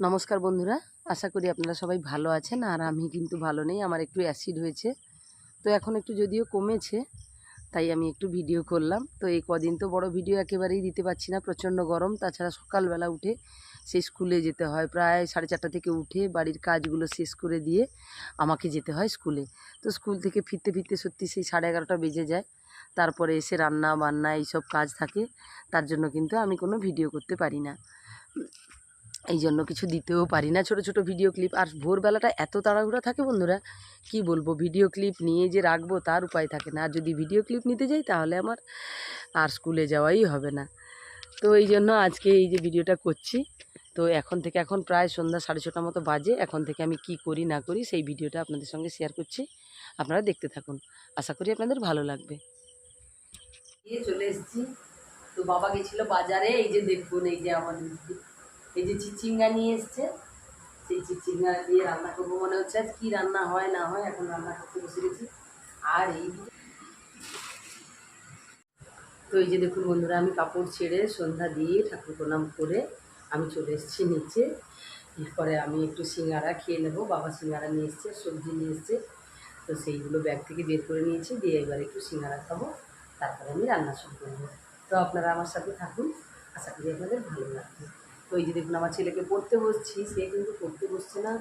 নমস্কার বন্ধুরা, আশা করি আপনারা সবাই ভালো আছেন আর আমি কিন্তু ভালো নেই, আমার একটু অ্যাসিড হয়েছে। তো এখন একটু যদিও কমেছে, তাই আমি একটু ভিডিও করলাম। তো এই কদিন তো বড় ভিডিও একেবারেই দিতে পারছি না, প্রচণ্ড গরম। তাছাড়া সকালবেলা উঠে সেই স্কুলে যেতে হয়। প্রায় সাড়ে চারটা থেকে উঠে বাড়ির কাজগুলো শেষ করে দিয়ে আমাকে যেতে হয় স্কুলে তো স্কুল থেকে ফিরতে ফিরতে সত্যি সেই সাড়ে এগারোটা বেজে যায়। তারপরে এসে রান্না বান্না এইসব কাজ থাকে। তার জন্য কিন্তু আমি কোনো ভিডিও করতে পারি না। এই জন্য কিছু দিতেও পারি না ছোট ছোট ভিডিও ক্লিপ আর ভোরবেলাটা এত তাড়াহুড়া থাকে বন্ধুরা, কি বলব? ভিডিও ক্লিপ নিয়ে যে রাখব তার উপায় থাকে না। আর যদি ভিডিও ক্লিপ নিতে যাই তাহলে আমার আর স্কুলে যাওয়াই হবে না। তো এই জন্য আজকে এই যে ভিডিওটা করছি, তো এখন থেকে এখন প্রায় সন্ধ্যা সাড়ে ছটা মতো বাজে। এখন থেকে আমি কি করি না করি সেই ভিডিওটা আপনাদের সঙ্গে শেয়ার করছি। আপনারা দেখতে থাকুন। আশা করি আপনাদের ভালো লাগবে। চলে এসেছি। তো বাবা গেছিল বাজারে, এই যে দেখুন, এই যে আমাদের এই যে চিচিঙ্গা নিয়ে এসছে, সেই চিচিঙ্গা দিয়ে রান্না করব। মনে হচ্ছে আজ কী রান্না হয়, না হয়, এখন রান্না করতে বসে গেছি। আর এই তো এই যে দেখুন বন্ধুরা, আমি কাপড় ছেড়ে সন্ধ্যা দিয়ে ঠাকুর প্রণাম করে আমি চলে এসেছি নিচে। এরপরে আমি একটু সিঙ্গারা খেয়ে নেব। বাবা সিঙ্গারা নিয়ে এসছে, সবজি নিয়ে এসছে। তো সেইগুলো ব্যাগ থেকে বের করে নিয়েছি, দিয়ে এবার একটু সিঙ্গারা খাব। তারপরে আমি রান্না শুরু করব। তো আপনারা আমার সাথে থাকুন। আশা করি আপনাদের ভালো লাগবে। তো এই যে দেখুন, আমার ছেলেকে পড়তে বসছি, সে কিন্তু পড়তে বসছে না।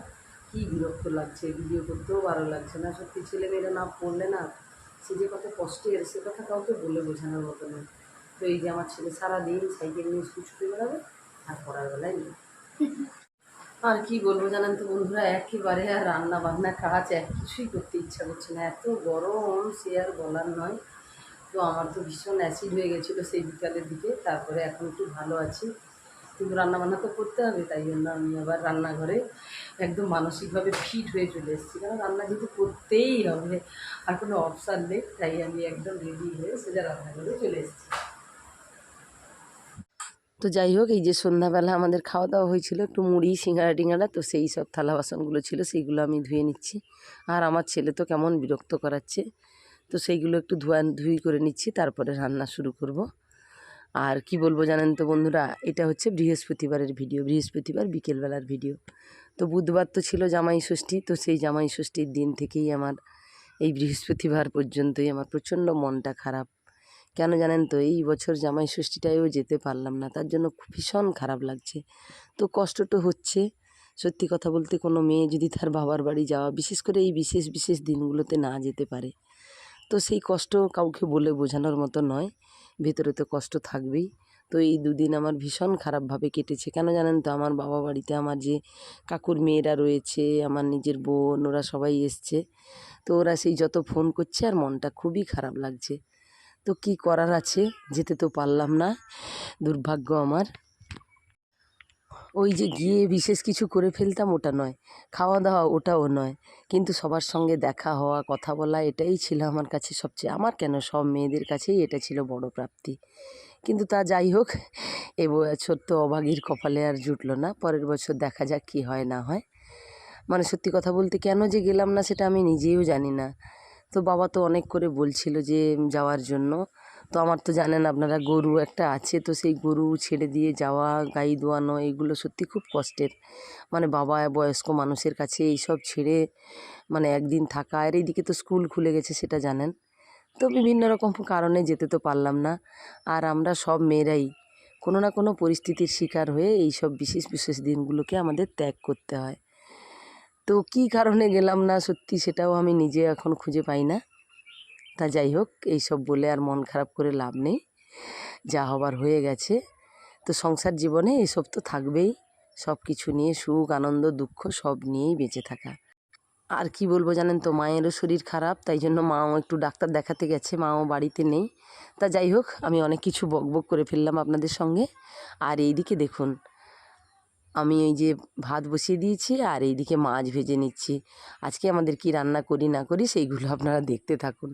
কি বিরক্ত লাগছে ভিডিও করতেও ভালো লাগছে না। সত্যি ছেলে মেয়েরা না পড়লে না, সে যে কত কষ্টের সে কথা কাউকে বলে বোঝানোর মতো নয় তো এই যে আমার ছেলে সারাদিন সাইকেল নিয়ে স্কুল ছুটে বেড়াবে আর পড়ার বেলায় নেই। আর কি বলব জানেন তো বন্ধুরা, একেবারে আর রান্না বান্না কাজ, এক কিছুই করতে ইচ্ছা করছে না। এত গরম, সে আর বলার নয়। তো আমার তো ভীষণ অ্যাসিড হয়ে গেছিল সেই বিকালের দিকে, তারপরে এখন একটু ভালো আছি। কিন্তু রান্নাবান্না তো করতে হবে, তাই জন্য আমি আবার রান্নাঘরে একদম মানসিকভাবে ফিট হয়ে চলে এসেছি। কারণ রান্না যেহেতু করতেই হবে, আর কোনো অপশান নেই, তাই আমি একদম রেডি হয়ে সোজা রান্নাঘরে চলে এসেছি। তো যাই হোক, এই যে সন্ধ্যাবেলা আমাদের খাওয়া দাওয়া হয়েছিল, একটু মুড়ি, সিঙ্গারা টিঙ্গারা, তো সেই সব থালা বাসনগুলো ছিল, সেইগুলো আমি ধুয়ে নিচ্ছি। আর আমার ছেলে তো কেমন বিরক্ত করাচ্ছে, তো সেইগুলো একটু ধোয়া ধুই করে নিচ্ছি, তারপরে রান্না শুরু করব। আর কি বলব জানেন তো বন্ধুরা? এটা হচ্ছে বৃহস্পতিবারের ভিডিও, বৃহস্পতিবার বিকেলবেলার ভিডিও। তো বুধবার তো ছিল জামাই ষষ্ঠী, তো সেই জামাই ষষ্ঠীর দিন থেকেই আমার এই বৃহস্পতিবার পর্যন্তই আমার প্রচণ্ড মনটা খারাপ। কেন জানেন তো, এই বছর জামাই ষষ্ঠীটায়ও যেতে পারলাম না, তার জন্য ভীষণ খারাপ লাগছে। তো কষ্ট তো হচ্ছে, সত্যি কথা বলতে কোনো মেয়ে যদি তার বাবার বাড়ি যাওয়া, বিশেষ করে এই বিশেষ বিশেষ দিনগুলোতে না যেতে পারে, তো সেই কষ্ট কাউকে বলে বোঝানোর মতো নয়। ভেতরে তো কষ্ট থাকবেই। তো এই দুদিন আমার ভীষণ খারাপভাবে কেটেছে। কেন জানেন তো, আমার বাবা বাড়িতে আমার যে কাকুর মেয়েরা রয়েছে, আমার নিজের বোন, ওরা সবাই এসছে। তো ওরা সেই যত ফোন করছে আর মনটা খুবই খারাপ লাগছে। তো কি করার আছে? যেতে তো পারলাম না। দুর্ভাগ্য আমার। ওই যে গিয়ে বিশেষ কিছু করে ফেলতাম ওটা নয় খাওয়া দাওয়া ওটাও নয়। কিন্তু সবার সঙ্গে দেখা হওয়া, কথা বলা এটাই ছিল আমার কাছে সবচেয়ে, আমার কেন সব মেয়েদের কাছেই এটা ছিল বড় প্রাপ্তি। কিন্তু তা যাই হোক, এ বছর তো অভাগীর কপালে আর জুটলো না, পরের বছর দেখা যাক কী হয় না হয়। মানে সত্যি কথা বলতে কেন যে গেলাম না সেটা আমি নিজেও জানি না। তো বাবা তো অনেক করে বলছিল যে যাওয়ার জন্য তো আমার তো জানেন আপনারা গরু একটা আছে, তো সেই গরু ছেড়ে দিয়ে যাওয়া, গাই দোয়ানো এইগুলো সত্যি খুব কষ্টের। মানে বাবা বয়স্ক মানুষের কাছে এইসব ছেড়ে মানে একদিন থাকা, আর এইদিকে তো স্কুল খুলে গেছে সেটা জানেন। তো বিভিন্ন রকম কারণে যেতে তো পারলাম না। আর আমরা সব মেয়েরাই কোনো না কোনো পরিস্থিতির শিকার হয়ে এই সব বিশেষ বিশেষ দিনগুলোকে আমাদের ত্যাগ করতে হয়। তো কী কারণে গেলাম না সত্যি সেটাও আমি নিজে এখন খুঁজে পাই না। তা যাই হোক, এইসব বলে আর মন খারাপ করে লাভ নেই। যা হবার হয়ে গেছে। তো সংসার জীবনে এসব তো থাকবেই। সব কিছু নিয়ে সুখ, আনন্দ, দুঃখ সব নিয়েই বেঁচে থাকা। আর কি বলব জানেন তো, মায়েরও শরীর খারাপ, তাই জন্য মাও একটু ডাক্তার দেখাতে গেছে, মাও বাড়িতে নেই। তা যাই হোক, আমি অনেক কিছু বকবক করে ফেললাম আপনাদের সঙ্গে। আর এইদিকে দেখুন আমি এই যে ভাত বসিয়ে দিয়েছি আর এইদিকে মাছ ভেজে নিচ্ছি। আজকে আমাদের কি রান্না করি না করি সেইগুলো আপনারা দেখতে থাকুন।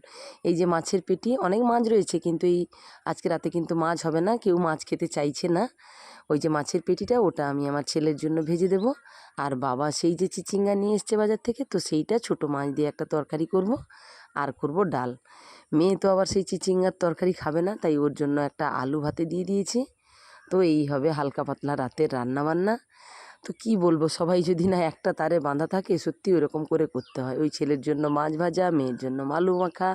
এই যে মাছের পেটি, অনেক মাছ রয়েছে কিন্তু এই আজকে রাতে কিন্তু মাছ হবে না, কেউ মাছ খেতে চাইছে না। ওই যে মাছের পেটিটা, ওটা আমি আমার ছেলের জন্য ভেজে দেব। আর বাবা সেই যে চিচিঙ্গা নিয়ে এসছে বাজার থেকে, তো সেইটা ছোটো মাছ দিয়ে একটা তরকারি করব আর করব ডাল। মেয়ে তো আবার সেই চিচিঙ্গার তরকারি খাবে না, তাই ওর জন্য একটা আলু ভাতে দিয়ে দিয়েছি। তো এই হবে হালকা পাতলা রাতের রান্না বান্না তো কি বলব? সবাই যদি না একটা তারে বাঁধা থাকে সত্যি ওরকম করে করতে হয়। ওই ছেলের জন্য মাছ ভাজা, মেয়ের জন্য মালু মাখা,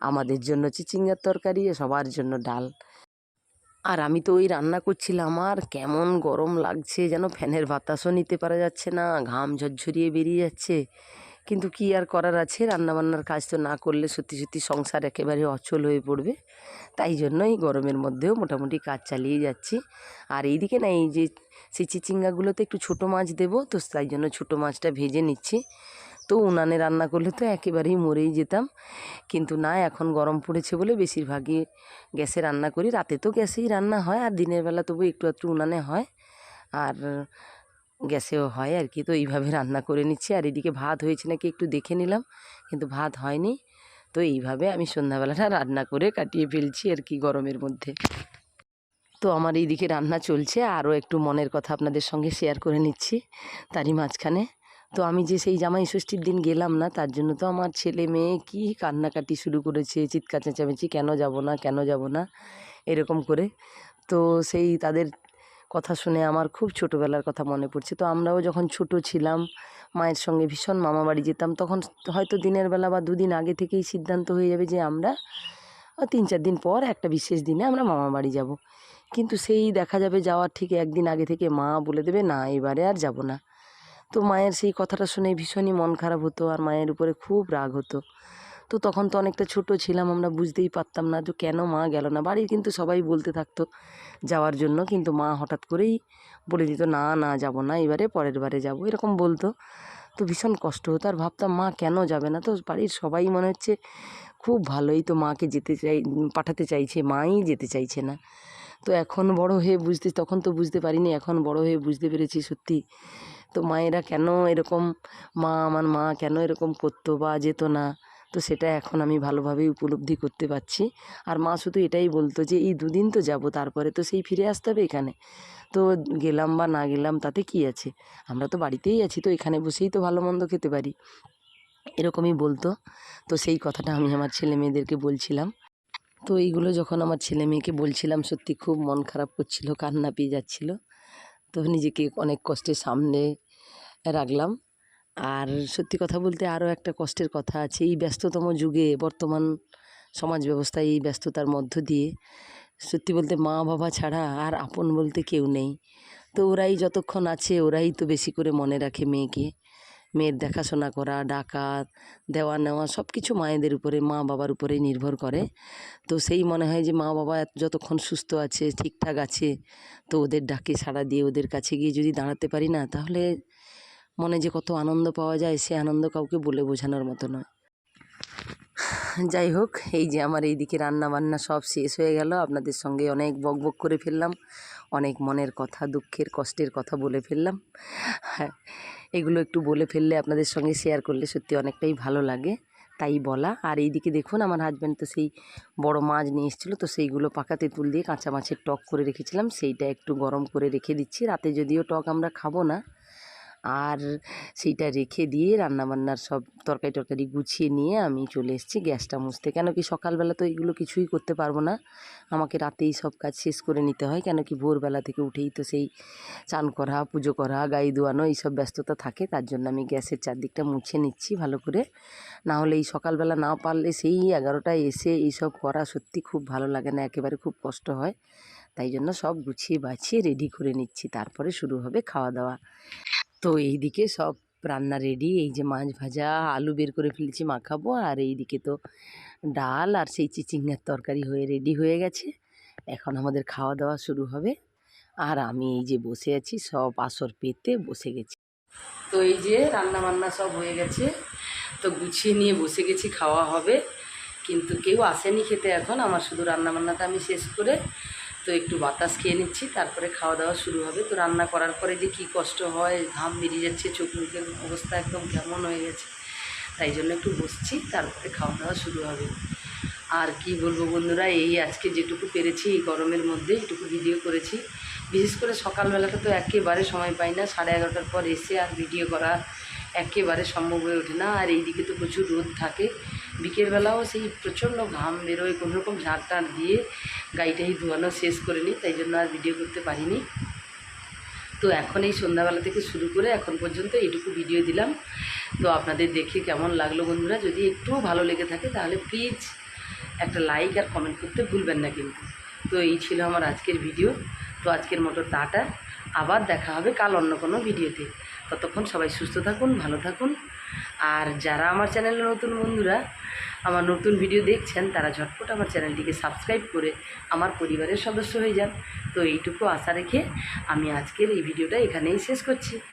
আমাদের জন্য চিচিঙ্গার তরকারি, সবার জন্য ডাল। আর আমি তো ওই রান্না করছিলাম, আর কেমন গরম লাগছে যেন ফ্যানের বাতাসও নিতে পারা যাচ্ছে না, ঘাম ঝরঝরিয়ে বেরিয়ে যাচ্ছে। কিন্তু কি আর করার আছে? রান্নাবান্নার কাজ তো না করলে সত্যি সত্যি সংসার একেবারে অচল হয়ে পড়বে। তাই জন্যই গরমের মধ্যেও মোটামুটি কাজ চালিয়ে যাচ্ছি। আর এইদিকে না, এই যে সেই চিচিঙ্গাগুলোতে একটু ছোটো মাছ দেবো, তো তাই জন্য ছোটো মাছটা ভেজে নিচ্ছি। তো উনানে রান্না করলে তো একেবারেই মরেই যেতাম। কিন্তু না, এখন গরম পড়েছে বলে বেশিরভাগই গ্যাসে রান্না করি। রাতে তো গ্যাসেই রান্না হয়, আর দিনের বেলা তবু একটু একটু উনানে হয়। আর গ্যাসেও হয় আর কি, তো এইভাবে রান্না করে নিচ্ছি। আর এদিকে ভাত হয়েছে নাকি একটু দেখে নিলাম, কিন্তু ভাত হয়নি। তো এইভাবে আমি সন্ধ্যাবেলাটা রান্না করে কাটিয়ে ফেলছি আর কি গরমের মধ্যে। তো আমার এইদিকে রান্না চলছে, আরও একটু মনের কথা আপনাদের সঙ্গে শেয়ার করে নিচ্ছি তারই মাঝখানে। তো আমি যে সেই জামাই ষষ্ঠীর দিন গেলাম না, তার জন্য তো আমার ছেলে মেয়ে কি কান্নাকাটি শুরু করেছে, চিৎকার চেঁচামেচি, কেন যাব না, কেন যাব না, এরকম করে। তো সেই তাদের কথা শুনে আমার খুব ছোটোবেলার কথা মনে পড়ছে। তো আমরাও যখন ছোট ছিলাম, মায়ের সঙ্গে ভীষণ মামা বাড়ি যেতাম, তখন হয়তো দিনের বেলা বা দুদিন আগে থেকেই সিদ্ধান্ত হয়ে যাবে যে আমরা তিন চার দিন পর একটা বিশেষ দিনে আমরা মামা বাড়ি যাব। কিন্তু সেই দেখা যাবে যাওয়ার ঠিক একদিন আগে থেকে মা বলে দেবে, না, এবারে আর যাব না। তো মায়ের সেই কথাটা শুনে ভীষণই মন খারাপ হতো আর মায়ের উপরে খুব রাগ হতো। তো তখন তো অনেকটা ছোট ছিলাম, আমরা বুঝতেই পারতাম না যে কেন মা গেল না। বাড়ির কিন্তু সবাই বলতে থাকতো যাওয়ার জন্য, কিন্তু মা হঠাৎ করেই বলে দিত, না না, যাব না, এবারে পরের বারে যাব। এরকম বলতো। তো ভীষণ কষ্ট হতো আর ভাবতাম, মা কেন যাবে না? তো বাড়ির সবাই মনে হচ্ছে খুব ভালোই তো মাকে যেতে চাই, পাঠাতে চাইছে, মাই যেতে চাইছে না। তো এখন বড় হয়ে বুঝতে, তখন তো বুঝতে পারিনি, এখন বড় হয়ে বুঝতে পেরেছি সত্যি। তো মায়েরা কেন এরকম, মা আমার মা কেন এরকম করতো বা যেত না? তো সেটা এখন আমি ভালোভাবেই উপলব্ধি করতে পারছি। আর মা শুধু এটাই বলতো যে, এই দুদিন তো যাব, তারপরে তো সেই ফিরে আসতে হবে এখানে। তো গেলাম বা না গেলাম, তাতে কি আছে? আমরা তো বাড়িতেই আছি, তো এখানে বসেই তো ভালো মন্দ খেতে পারি। এরকমই বলতো। তো সেই কথাটা আমি আমার ছেলে মেয়েদেরকে বলছিলাম। তো এইগুলো যখন আমার ছেলে মেয়েকে বলছিলাম, সত্যি খুব মন খারাপ করছিল, কান্না পেয়ে যাচ্ছিল। তো নিজেকে অনেক কষ্টে সামনে রাখলাম। আর সত্যি কথা বলতে আরও একটা কষ্টের কথা আছে, এই ব্যস্ততম যুগে, বর্তমান সমাজ ব্যবস্থায় এই ব্যস্ততার মধ্য দিয়ে সত্যি বলতে মা বাবা ছাড়া আর আপন বলতে কেউ নেই। তো ওরাই যতক্ষণ আছে, ওরাই তো বেশি করে মনে রাখে মেয়েকে। মেয়ের দেখাশোনা করা ডাকা দেওয়া নেওয়া সব কিছু মায়েদের উপরে, মা বাবার উপরেই নির্ভর করে। তো সেই মনে হয় যে মা বাবা যতক্ষণ সুস্থ আছে, ঠিকঠাক আছে, তো ওদের ডাকে সাড়া দিয়ে ওদের কাছে গিয়ে যদি দাঁড়াতে পারি না, তাহলে মনে যে কত আনন্দ পাওয়া যায়, সে আনন্দ কাউকে বলে বোঝানোর মতো নয়। যাই হোক, এই যে আমার এইদিকে রান্না বান্না সব শেষ হয়ে গেল। আপনাদের সঙ্গে অনেক বক বক করে ফেললাম। অনেক মনের কথা, দুঃখের, কষ্টের কথা বলে ফেললাম। হ্যাঁ এগুলো একটু বলে ফেললে আপনাদের সঙ্গে শেয়ার করলে সত্যি অনেকটাই ভালো লাগে, তাই বলা। আর এইদিকে দেখুন, আমার হাজব্যান্ড তো সেই বড় মাছ নিয়ে এসেছিল, তো সেইগুলো পাকাতে তুল দিয়ে কাঁচা মাছের টক করে রেখেছিলাম। সেইটা একটু গরম করে রেখে দিচ্ছি। রাতে যদিও টক আমরা খাব না আর সেইটা রেখে দিয়ে রান্নাবান্নার সব তরকারি টরকারি গুছিয়ে নিয়ে আমি চলে এসেছি গ্যাসটা মুছতে। কেন কি সকালবেলা তো এগুলো কিছুই করতে পারব না। আমাকে রাতেই সব কাজ শেষ করে নিতে হয়। কেন কি ভোরবেলা থেকে উঠেই তো সেই চান করা, পুজো করা গাই ধোয়ানো এইসব ব্যস্ততা থাকে। তার জন্য আমি গ্যাসের চারদিকটা মুছে নিচ্ছি ভালো করে। না হলে এই সকালবেলা না পারলে সেই এগারোটায় এসে এইসব করা সত্যি খুব ভালো লাগে না। একেবারে খুব কষ্ট হয়। তাই জন্য সব গুছিয়ে বাছিয়ে রেডি করে নিচ্ছি। তারপরে শুরু হবে খাওয়া দাওয়া তো এইদিকে সব রান্না রেডি এই যে মাছ ভাজা, আলু বের করে ফেলেছি, মাখাবো। আর এইদিকে তো ডাল আর সেই চিচিঙ্গার তরকারি হয়ে রেডি হয়ে গেছে। এখন আমাদের খাওয়া দাওয়া শুরু হবে। আর আমি এই যে বসে আছি, সব আসর পেতে বসে গেছি। তো এই যে রান্না বান্না সব হয়ে গেছে। তো গুছিয়ে নিয়ে বসে গেছি, খাওয়া হবে। কিন্তু কেউ আসেনি খেতে এখন। আমার শুধু রান্না বান্নাটা আমি শেষ করে তো একটু বাতাস খেয়ে নিচ্ছি, তারপরে খাওয়া দাওয়া শুরু হবে। তো রান্না করার পরে যে কী কষ্ট হয়, ঘাম বেরিয়ে যাচ্ছে, চোখ মুখের অবস্থা একদম কেমন হয়ে গেছে, তাই জন্য একটু বসছি, তারপরে খাওয়া দাওয়া শুরু হবে। আর কি বলব বন্ধুরা, এই আজকে যেটুকু পেরেছি, এই গরমের মধ্যে এইটুকু ভিডিও করেছি। বিশেষ করে সকালবেলাটা তো একেবারে সময় পাই না, সাড়ে এগারোটার পর এসে আর ভিডিও করা একেবারে সম্ভব হয়ে ওঠে না। আর এইদিকে তো প্রচুর রোদ থাকে। বিকেলবেলাও সেই প্রচণ্ড ঘাম বেরোয় কোনো রকম ঝাড় টাড় দিয়ে গাড়িটাই ধোয়ানো শেষ করে নিই, তাই জন্য আর ভিডিও করতে পারিনি। তো এখন এই সন্ধ্যাবেলা থেকে শুরু করে এখন পর্যন্ত এইটুকু ভিডিও দিলাম। তো আপনাদের দেখে কেমন লাগল বন্ধুরা? যদি একটুও ভালো লেগে থাকে তাহলে প্লিজ একটা লাইক আর কমেন্ট করতে ভুলবেন না কিন্তু। তো এই ছিল আমার আজকের ভিডিও তো আজকের মতো টাটা। আবার দেখা হবে কাল অন্য কোনো ভিডিওতে। ততক্ষণ সবাই সুস্থ থাকুন, ভালো থাকুন। আর যারা আমার চ্যানেলে নতুন বন্ধুরা, আমার নতুন ভিডিও দেখছেন, তারা ঝটপট আমার চ্যানেলটিকে সাবস্ক্রাইব করে আমার পরিবারের সদস্য হয়ে যান। তো এইটুকু আশা রেখে আমি আজকের এই ভিডিওটা এখানেই শেষ করছি।